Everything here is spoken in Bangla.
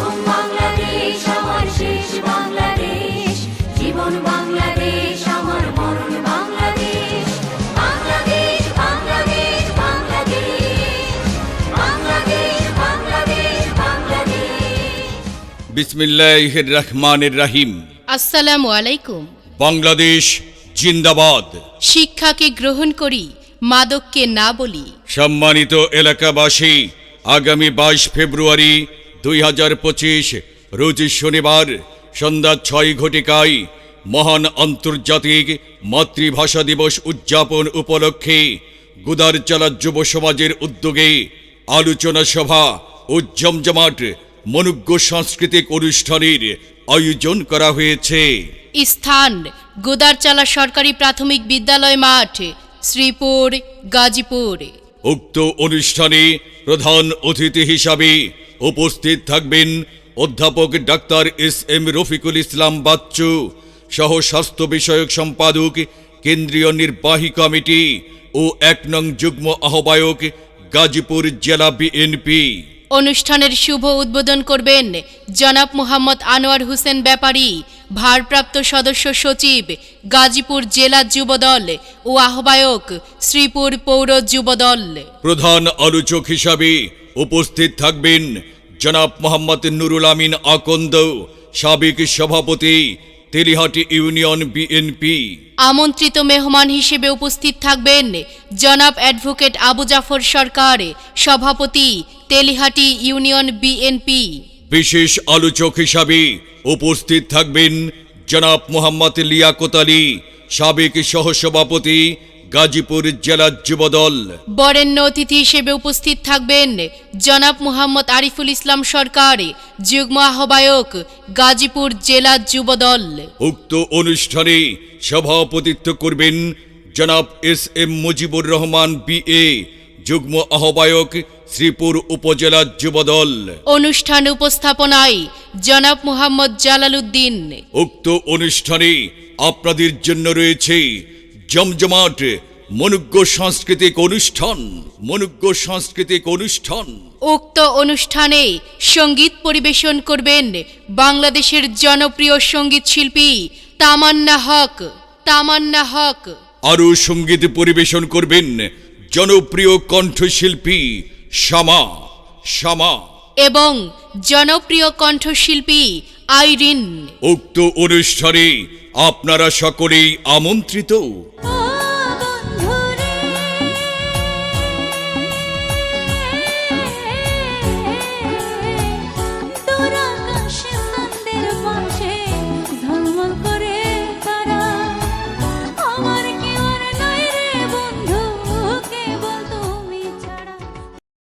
প্রথম বাংলাদেশ আমার শেষ বাংলাদেশ। জীবন বাংলাদেশ আমার মরণ বাংলাদেশ। বাংলাদেশ বাংলাদেশ বাংলাদেশ। বাংলাদেশ বাংলাদেশ বাংলাদেশ। বিসমিল্লাহির রহমানির রাহিম। আসসালামু আলাইকুম। বাংলাদেশ জিন্দাবাদ। শিক্ষাকে গ্রহণ করি মাদককে না বলি। সম্মানিত এলাকাবাসী আগামী বাইশ ফেব্রুয়ারি দুই হাজার পঁচিশ, রোজ শনিবার সন্ধ্যা ছয় ঘটিকায় মহান আন্তর্জাতিক মাতৃভাষা দিবস উদযাপন উপলক্ষে গুদারচালা যুব সমাজের উদ্যোগে আলোচনা সভা ও জমজমাট মনুজ্ঞ সাংস্কৃতিক অনুষ্ঠানের আয়োজন করা হয়েছে। স্থান, গোদারচালা সরকারি প্রাথমিক বিদ্যালয় মাঠ, শ্রীপুর, গাজীপুর। উক্ত অনুষ্ঠানে প্রধান অতিথি হিসাবে উপস্থিত থাকবেন অধ্যাপক doctor S M Rafiqul Islam Bachchu, সহ স্বাস্থ্য বিষয়ক সম্পাদক, কেন্দ্রীয় নির্বাহী কমিটি ও এক নং যুগ্ম আহ্বায়ক, গাজীপুর জেলা বিএনপি। অনুষ্ঠানের শুভ উদ্বোধন করবেন জনাব মোহাম্মদ আনোয়ার হোসেন ব্যাপারী ভারপ্রাপ্ত সদস্য সচিব গাজীপুর জেলা যুবদল ও আহ্বায়ক শ্রীপুর পৌর যুবদল। প্রধান আলোচক হিসাবে উপস্থিত থাকবেন জনাব মোহাম্মদ নুরুল আমিন আকন্দ সাবেক সভাপতি তেলিহাটি ইউনিয়ন বিএনপি। আমন্ত্রিত মেহমান হিসেবে উপস্থিত থাকবেন জনাব অ্যাডভোকেট আবু জাফর সরকার সভাপতি তেলিহাটি ইউনিয়ন বিএনপি। বিশেষ আলোচক হিসাবে উপস্থিত থাকবেন জনাব মোহাম্মদ লিয়াকত আলী সাবেক সহসভাপতি গাজীপুর জেলা যুবদল। বরেণ্য অতিথি হিসেবে উপস্থিত থাকবেন জনাব মোহাম্মদ আরিফুল ইসলাম সরকার যুগ্ম আহ্বায়ক গাজীপুর জেলা যুবদল। উক্ত অনুষ্ঠানে সভাপতিত্ব করবেন জনাব S M Mujibur Rahman BA যুগ্ম আহ্বায়ক শ্রীপুর উপজেলা যুবদল। অনুষ্ঠান উপস্থাপনায় জনাব মুহাম্মদ জালালউদ্দিন। উক্ত অনুষ্ঠানে আপনাদের জন্য রয়েছে জমজমাট মনুজ্ঞ সাংস্কৃতিক অনুষ্ঠান মনুজ্ঞ সাংস্কৃতিক অনুষ্ঠান। উক্ত অনুষ্ঠানে সংগীত পরিবেশন করবেন বাংলাদেশের জনপ্রিয় সংগীত শিল্পী তামান্না হক তামান্না হক। আরও সংগীত পরিবেশন করবেন জনপ্রিয় কণ্ঠশিল্পী শামা শামা এবং জনপ্রিয় কণ্ঠশিল্পী আইরিন। উক্ত অনুষ্ঠানে আপনারা সকলেই আমন্ত্রিত।